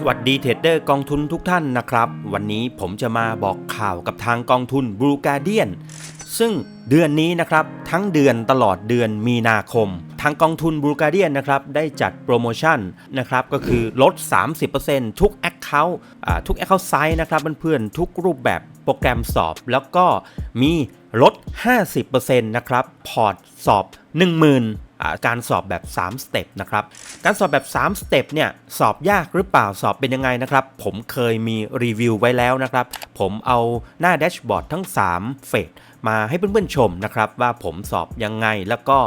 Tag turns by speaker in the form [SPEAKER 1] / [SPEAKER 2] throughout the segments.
[SPEAKER 1] สวัสดีเทรดเดอร์กองทุนทุกท่านนะครับ วันนี้ผมจะมาบอกข่าวกับทางกองทุนบ l ูการเดียนซึ่งเดือนนี้นะครับทั้งเดือนตลอดเดือนมีนาคม ทางกองทุนบ l ูการเดียนนะครับได้จัดโปรโมชั่นนะครับก็คือลด 30%ทุก Account อ่าทุก Account Size นะครับเพื่อนๆทุกรูปแบบโปรแกรมสอบ แล้วก็มีลด 50%นะครับพอร์ตสอบ 10,000อ่า การสอบแบบ 3 สเต็ปนะครับ การสอบแบบ 3 สเต็ปเนี่ยสอบยากหรือเปล่าสอบเป็นยังไงนะครับ ผมเคยมีรีวิวไว้แล้วนะครับ ผมเอาหน้าแดชบอร์ดทั้ง 3 เฟส มาให้เพื่อนๆชมนะครับว่าผมสอบยังไงแล้วก็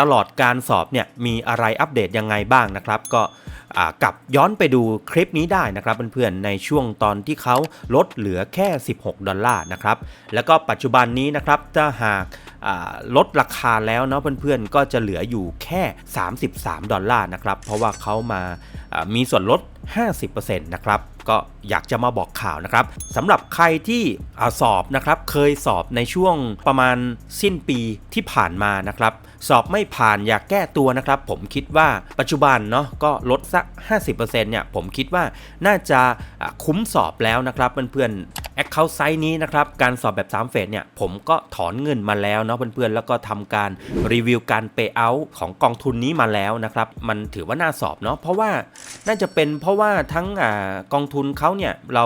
[SPEAKER 1] ตลอดการสอบเนี่ยมีอะไรอัปเดตยังไงบ้างนะครับ ก็กลับย้อนไปดูคลิปนี้ได้นะครับเพื่อนๆในช่วงตอนที่เขาลดเหลือแค่ 16 ดอลลาร์นะครับแล้วก็ปัจจุบันนี้นะครับถ้าหากลดราคาแล้วเนาะเพื่อนๆก็จะเหลืออยู่แค่ 33 ดอลลาร์นะครับเพราะว่าเขามามีส่วนลด 50%นะครับ ก็อยากจะมาบอกข่าวนะครับสำหรับใครที่อสอบนะครับเคยสอบในช่วงประมาณสิ้นปีที่ผ่านมานะครับ สอบไม่ผ่านอยากแก้ตัวนะครับ ผมคิดว่าปัจจุบันเนาะก็ลดสัก 50%เนี่ยผมคิดว่าน่าจะอะคุ้มสอบแล้วนะครับเพื่อนๆ Account Size นี้นะครับการสอบแบบ3เฟสเนี่ยผมก็ถอนเงินมาแล้วเนาะเพื่อนๆแล้วก็ทำการรีวิวการ Pay Out ของกองทุนนี้มาแล้วนะครับมันถือว่าน่าสอบเนาะเพราะว่าน่าจะเป็นเพราะว่าทั้งอกองทุนเขาเนี่ยเรา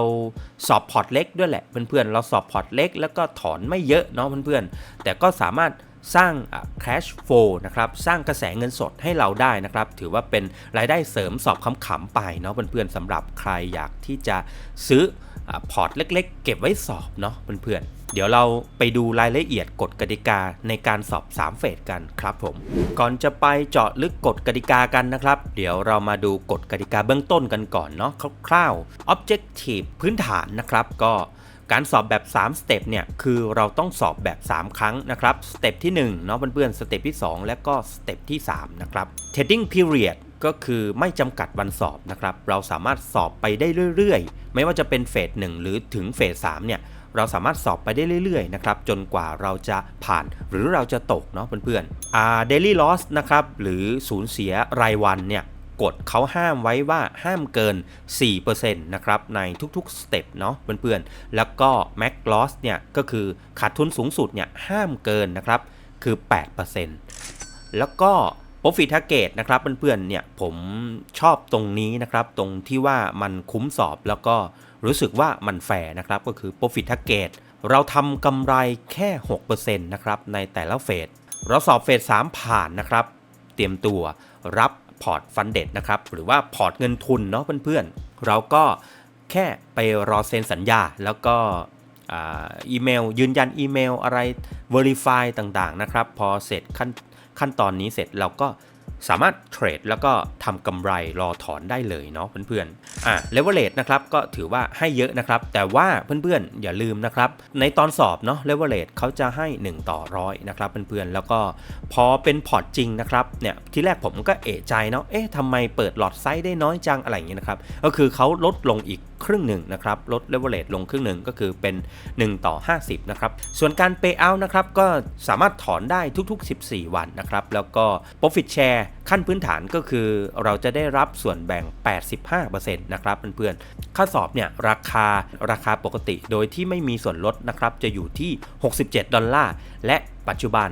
[SPEAKER 1] สอบพอร์ตเล็กด้วยแหละเพื่อนๆเราสอบพอร์ตเล็ก แล้วก็ถอนไม่เยอะเนาะเพื่อนๆแต่ก็สามารถสร้าง cash flow นะครับสร้างกระแสเงินสดให้เราได้นะครับ ถือว่าเป็นรายได้เสริมสอบขำๆไปเนาะเพื่อนๆสำหรับใครอยากที่จะซื้อ พอร์ตเล็กๆ เก็บไว้สอบเนาะเพื่อนๆ เดี๋ยวเราไปดูรายละเอียดกฎกติกาในการสอบ 3 เฟสกันครับผม ก่อนจะไปเจาะลึกกฎกติกากันนะครับ เดี๋ยวเรามาดูกฎกติกาเบื้องต้นกันก่อนเนาะคร่าวๆ objective พื้นฐานนะครับก็การสอบแบบ 3 สเต็ปเนี่ย คือเราต้องสอบแบบ 3 ครั้งนะครับ สเต็ปที่1เนาะเพื่อนๆ สเต็ปที่ 2 และก็สเต็ปที่ 3 นะครับ trading period ก็คือไม่จำกัดวันสอบนะครับ เราสามารถสอบไปได้เรื่อยๆ ไม่ว่าจะเป็นเฟส1หรือถึงเฟส3เนี่ย เราสามารถสอบไปได้เรื่อยๆนะครับ จนกว่าเราจะผ่านหรือเราจะตกเนาะเพื่อนๆอ่า daily loss นะครับ หรือสูญเสียรายวันเนี่ยกฎเขาห้ามไว้ว่าห้ามเกิน 4%นะครับในทุกๆสเต็ปเนาะเพื่อนๆ แล้วก็ max loss เนี่ยก็คือขาดทุนสูงสุดเนี่ยห้ามเกินนะครับคือ 8%แล้วก็ profit target นะครับเพื่อนๆเนี่ยผมชอบตรงนี้นะครับ ตรงที่ว่ามันคุ้มสอบแล้วก็รู้สึกว่ามันแฟร์นะครับก็คือ profit target เราทำกำไรแค่ 6%นะครับในแต่ละเฟสเราสอบเฟส3ผ่านนะครับ เตรียมตัวรับพอร์ตฟันเด็ดนะครับ หรือว่าพอร์ตเงินทุนเนาะเพื่อนๆ เราก็แค่ไปรอเซ็นสัญญา แล้วก็อีเมล ยืนยันอีเมลอะไร Verify ต่างๆนะครับ พอเสร็จขั้น ขั้นตอนนี้เสร็จเราก็ สามารถเทรดแล้วก็ทำกำไรรอถอนได้เลยเนาะเพื่อนๆ อะเลเวลเลตนะครับก็ถือว่าให้เยอะนะครับ แต่ว่าเพื่อนๆ อย่าลืมนะครับ ในตอนสอบเนาะเลเวลเลตเขาจะให้ 1 ต่อร้อยนะครับเพื่อนๆ แล้วก็พอเป็นพอร์ตจริงนะครับเนี่ยที่แรกผมก็เอะใจเนาะเอ๊ะทำไมเปิดหลอดไซส์ได้น้อยจังอะไรอย่างเงี้ยนะครับ ก็คือเขาลดลงอีกครึ่งหนึ่งนะครับลดเลเวลเลตลงครึ่งหนึ่งก็คือเป็น 1 ต่อ 50นะครับส่วนการ Pay Out นะครับก็สามารถถอนได้ทุก ๆ 14 วันนะครับแล้วก็ Profit Share ขั้นพื้นฐานก็คือเราจะได้รับส่วนแบ่ง 85%นะครับเพื่อนๆ ค่าสอบเนี่ยราคาราคาปกติโดยที่ไม่มีส่วนลดนะครับจะอยู่ที่ 67 ดอลลาร์ และปัจจุบัน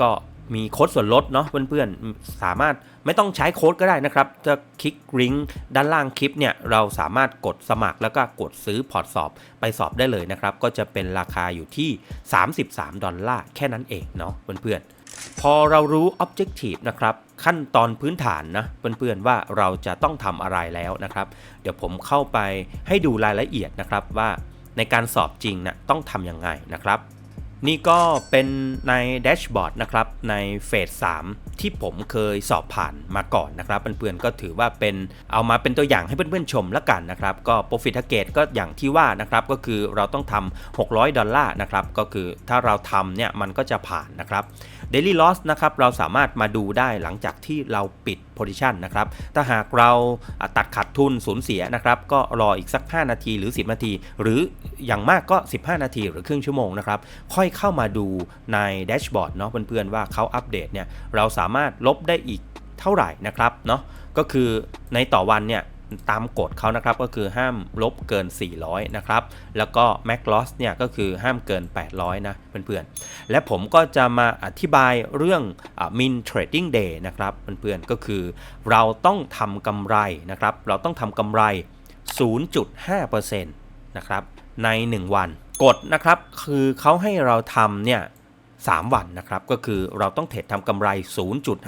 [SPEAKER 1] ก็มีโค้ดส่วนลดเนาะเพื่อนๆ สามารถไม่ต้องใช้โค้ดก็ได้นะครับ จะคลิกลิงก์ด้านล่างคลิปเนี่ยเราสามารถกดสมัครแล้วก็กดซื้อพอร์ตสอบไปสอบได้เลยนะครับ ก็จะเป็นราคาอยู่ที่ 33 ดอลลาร์แค่นั้นเองเนาะเพื่อนๆ พอเรารู้ Objective นะครับ ขั้นตอนพื้นฐานนะเพื่อนๆว่าเราจะต้องทำอะไรแล้วนะครับ เดี๋ยวผมเข้าไปให้ดูรายละเอียดนะครับว่าในการสอบจริงนะต้องทำยังไงนะครับ นี่ก็เป็นในแดชบอร์ดนะครับในเฟส3ที่ผมเคยสอบผ่านมาก่อนนะครับเพื่อนๆก็ถือว่าเป็นเอามาเป็นตัวอย่างให้เพื่อนๆชมละกันนะครับ ก็ Profit Target ก็อย่างที่ว่านะครับก็คือเราต้องทำ600 ดอลลาร์นะครับก็คือถ้าเราทำเนี่ยมันก็จะผ่านนะครับ Daily Loss นะครับเราสามารถมาดูได้หลังจากที่เราปิด Position นะครับถ้าหากเราตัดขาดทุนสูญเสียนะครับก็รออีกสัก 5 นาทีหรือ 10 นาที หรืออย่างมากก็ 15 นาทีหรือครึ่งชั่วโมงนะครับค่อยเข้ามาดูในแดชบอร์ดเนาะเพื่อนๆว่าเขาอัปเดตเนี่ยเราสามารถลบได้อีกเท่าไหร่นะครับเนาะก็คือในต่อวันเนี่ย ตามกฎเขานะครับก็คือห้ามลบเกิน 400 นะครับ แล้วก็ max loss เนี่ยก็คือห้ามเกิน 800 นะเพื่อนๆ และผมก็จะมาอธิบายเรื่องอ min trading day นะครับเพื่อนๆ ก็คือเราต้องทำกำไรนะครับ เราต้องทำกำไร 0.5%นะครับใน 1 วัน กฎนะครับคือเขาให้เราทำเนี่ย 3 วันนะครับ ก็คือเราต้องเทรดทำกำไร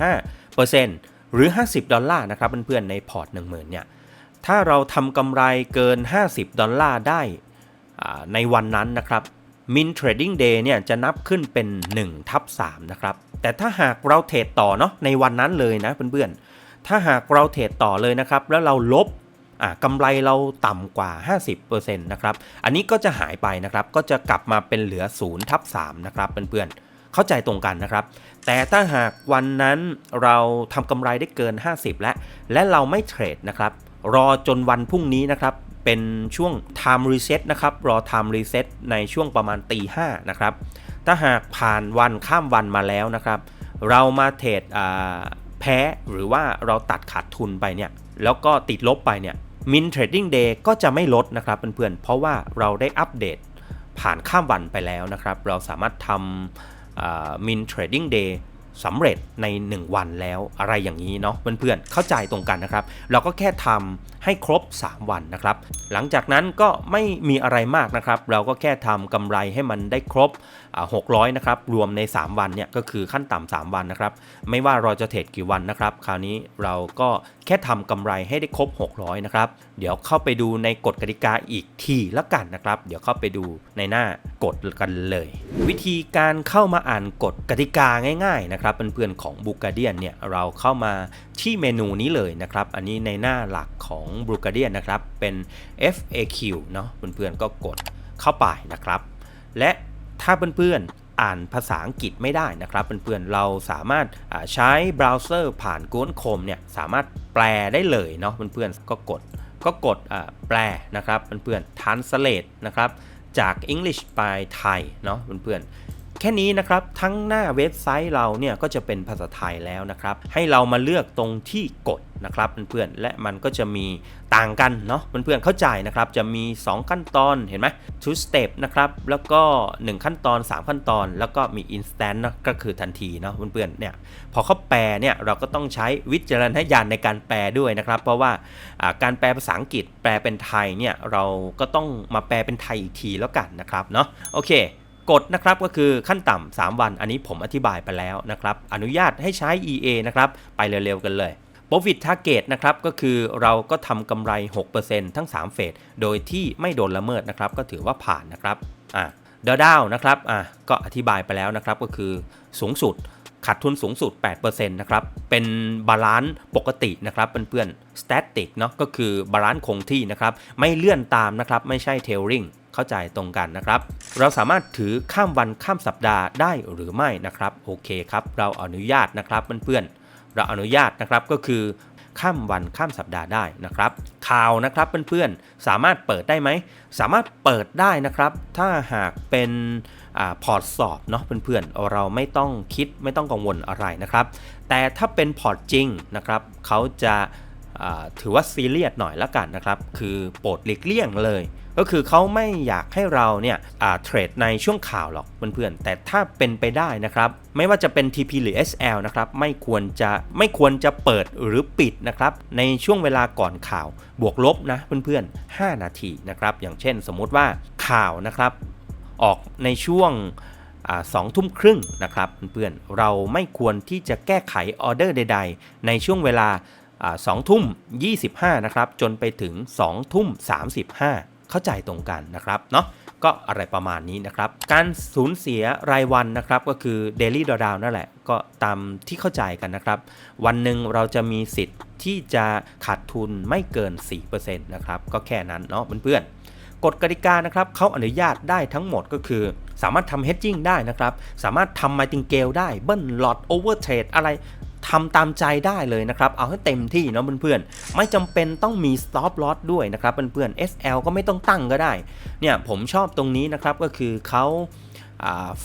[SPEAKER 1] 0.5%หรือ 50 ดอลลาร์นะครับเพื่อนๆ ในพอร์ต 10,000 เนี่ย ถ้าเราทำกำไรเกิน 50 ดอลลาร์ได้ในวันนั้นนะครับ Min Trading Day เนี่ยจะนับขึ้นเป็น 1 ทับ3นะครับ แต่ถ้าหากเราเทรดต่อเนาะในวันนั้นเลยนะเพื่อนๆ ถ้าหากเราเทรดต่อเลยนะครับ แล้วเราลบกำไรเราต่ำกว่า 50%นะครับ อันนี้ก็จะหายไปนะครับ ก็จะกลับมาเป็นเหลือ0ทับ3นะครับเพื่อนๆ เข้าใจตรงกันนะครับ แต่ถ้าหากวันนั้นเราทำกำไรได้เกิน 50 และและเราไม่เทรดนะครับ รอจนวันพรุ่งนี้นะครับ เป็นช่วง time reset นะครับ รอ time reset ในช่วงประมาณตีห้านะครับ ถ้าหากผ่านวันข้ามวันมาแล้วนะครับ เรามาเทรดแพ้หรือว่าเราตัดขาดทุนไปเนี่ย แล้วก็ติดลบไปเนี่ย Min Trading Day ก็จะไม่ลดนะครับเพื่อนๆ เพราะว่าเราได้อัปเดตผ่านข้ามวันไปแล้วนะครับ เราสามารถทำ Min Trading Day สำเร็จใน 1 วันแล้วอะไรอย่างนี้เนาะเพื่อนๆเข้าใจตรงกันนะครับ เราก็แค่ทำให้ครบ 3 วันนะครับ หลังจากนั้นก็ไม่มีอะไรมากนะครับ เราก็แค่ทำกำไรให้มันได้ครบ600นะครับรวมใน 3 วันเนี่ยก็คือขั้นต่ำ3วันนะครับไม่ว่าเราจะเทรดกี่วันนะครับคราวนี้เราก็แค่ทำกำไรให้ได้ครบ 600นะครับเดี๋ยวเข้าไปดูในกฎกติกาอีกทีละกันนะครับเดี๋ยวเข้าไปดูในหน้ากฎกันเลย วิธีการเข้ามาอ่านกฎกติกาง่ายๆนะครับเพื่อนๆของบูกาเดียนเนี่ยเราเข้ามาที่เมนูนี้เลยนะครับอันนี้ในหน้าหลักของบูกาเดียนนะครับเป็น FAQ เนาะเพื่อนๆก็กดเข้าไปนะครับ และ ถ้าเพื่อนๆอ่านภาษาอังกฤษไม่ได้นะครับเพื่อนๆเราสามารถใช้เบราว์เซอร์ผ่าน Google Chrome เนี่ยสามารถแปลได้เลยเนาะเพื่อนๆก็กดก็กดแปลนะครับเพื่อนๆ translate นะครับจาก English ไปไทยเนาะเพื่อนๆ แค่นี้นะครับ ทั้งหน้าเว็บไซต์เราเนี่ยก็จะเป็นภาษาไทยแล้วนะครับ ให้เรามาเลือกตรงที่กดนะครับเพื่อนๆและมันก็จะมีต่างกันเนาะเพื่อนๆเข้าใจนะครับ จะมี 2 ขั้นตอนเห็นไหม two step นะครับแล้วก็ 1 ขั้นตอน 3 ขั้นตอน แล้วก็มี instant นะก็คือทันทีเนาะเพื่อนๆเนี่ยพอเขาแปลเนี่ยเราก็ต้องใช้วิจารณญาณในการแปลด้วยนะครับ เพราะว่าอ่าการแปลภาษาอังกฤษแปลเป็นไทยเนี่ยเราก็ต้องมาแปลเป็นไทยอีกทีแล้วกันนะครับเนาะโอเค กฎนะครับก็คือขั้นต่ำ3วัน อันนี้ผมอธิบายไปแล้วนะครับ อนุญาตให้ใช้ EA นะครับ ไปเร็วๆกันเลย Profit Target นะครับก็คือเราก็ทำกำไร 6%ทั้ง 3 เฟส โดยที่ไม่โดนละเมิดนะครับ ก็ถือว่าผ่านนะครับอะดาวดาวนะครับอะก็อธิบายไปแล้วนะครับก็คือสูงสุดขาดทุนสูงสุด 8%นะครับ เป็นบาลานซ์ปกตินะครับเพื่อนๆ static เนาะก็คือบาลานซ์คงที่นะครับ ไม่เลื่อนตามนะครับ ไม่ใช่ tailing เข้าใจตรงกันนะครับ เราสามารถถือข้ามวันข้ามสัปดาห์ได้หรือไม่นะครับ โอเคครับ เราอนุญาตนะครับเพื่อนๆเราอนุญาตนะครับก็คือข้ามวันข้ามสัปดาห์ได้นะครับ ข่าวนะครับเพื่อนๆสามารถเปิดได้ไหม สามารถเปิดได้นะครับ ถ้าหากเป็นอพอร์ตสอบเนาะเพื่อนๆเราไม่ต้องคิดไม่ต้องกังวลอะไรนะครับ แต่ถ้าเป็นพอร์ตจริงนะครับเขาจะ ถือว่าซีเรียสหน่อยละกันนะครับ คือโปรดหลีกเลี่ยงเลย ก็คือเขาไม่อยากให้เราเนี่ยเทรดในช่วงข่าวหรอกเพื่อนๆ แต่ถ้าเป็นไปได้นะครับ ไม่ว่าจะเป็น TP หรือ SL นะครับ ไม่ควรจะไม่ควรจะเปิดหรือปิดนะครับ ในช่วงเวลาก่อนข่าวบวกลบนะเพื่อนๆ 5 นาทีนะครับ อย่างเช่นสมมุติว่าข่าวนะครับ ออกในช่วงสองทุ่มครึ่งนะครับเพื่อนๆ เราไม่ควรที่จะแก้ไขออเดอร์ใด ๆ ในช่วงเวลา สองทุ่ม 25 นะครับ จนไปถึง 2 ทุ่ม 35 เข้าใจตรงกันนะครับเนาะก็อะไรประมาณนี้นะครับ การสูญเสียรายวันนะครับก็คือ Daily Drawdown นั่นแหละ ก็ตามที่เข้าใจกันนะครับ วันหนึ่งเราจะมีสิทธิ์ที่จะขาดทุนไม่เกิน 4%นะครับ ก็แค่นั้นเนาะเพื่อนๆกฎกติกานะครับเขาอนุญาตได้ทั้งหมดก็คือ สามารถทำ hedging ได้นะครับ สามารถทำ margin scale ได้เบิ้ลหลอต over trade อะไร ทำตามใจได้เลยนะครับ เอาให้เต็มที่เนาะเพื่อนๆ ไม่จำเป็นต้องมี stop loss ด้วยนะครับเพื่อนๆ SL ก็ไม่ต้องตั้งก็ได้ เนี่ยผมชอบตรงนี้นะครับก็คือเขา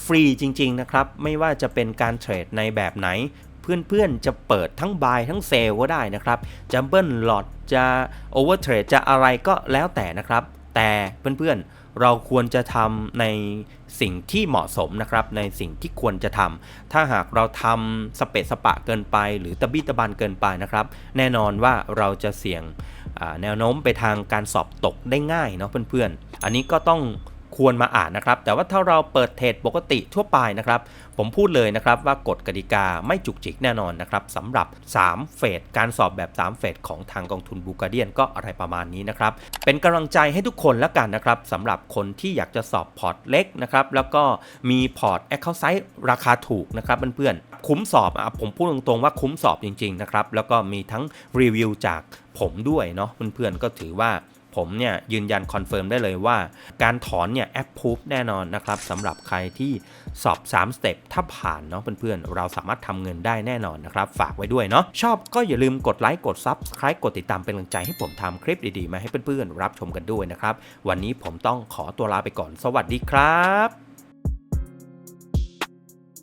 [SPEAKER 1] ฟรีจริงๆนะครับ ไม่ว่าจะเป็นการเทรดในแบบไหน เพื่อนๆ จะเปิดทั้ง buy ทั้ง sell ก็ได้นะครับ จะเบิ้ลหลอดจะ overtrade จะอะไรก็แล้วแต่นะครับ แต่เพื่อนๆ เราควรจะทำใน สิ่งที่เหมาะสมนะครับในสิ่งที่ควรจะทำถ้าหากเราทำสเปะสปะเกินไป หรือตะบี้ตะบันเกินไปนะครับ แน่นอนว่าเราจะเสี่ยงแนวโน้มไปทางการสอบตกได้ง่ายเนาะเพื่อนๆ อันนี้ก็ต้อง ควรมาอ่านนะครับ แต่ว่าถ้าเราเปิดเทรดปกติทั่วไปนะครับ ผมพูดเลยนะครับว่ากฎกติกาไม่จุกจิกแน่นอนนะครับสำหรับ 3 เฟสการสอบแบบ 3 เฟสของทางกองทุนบูการเดียนก็อะไรประมาณนี้นะครับ เป็นกำลังใจให้ทุกคนแล้วกันนะครับสำหรับคนที่อยากจะสอบพอร์ตเล็กนะครับแล้วก็มีพอร์ตแอคเคาท์ไซต์ราคาถูกนะครับเพื่อนๆคุ้มสอบอะผมพูดตรงๆว่าคุ้มสอบจริงๆนะครับแล้วก็มีทั้งรีวิวจากผมด้วยเนาะเพื่อนๆก็ถือว่า ผมเนี่ยยืนยันคอนเฟิร์มได้เลยว่า การถอนเนี่ยแอปพูฟแน่นอนนะครับสำหรับใครที่สอบ 3 สเต็ปถ้าผ่านเนาะเพื่อนๆ เราสามารถทำเงินได้แน่นอนนะครับ ฝากไว้ด้วยเนาะชอบก็อย่าลืมกดไลค์กด Subscribe กดติดตามเป็นกำลังใจให้ผมทำคลิปดีๆ มาให้เพื่อนๆ รับชมกันด้วยนะครับ วันนี้ผมต้องขอตัวลาไปก่อนสวัสดีครับ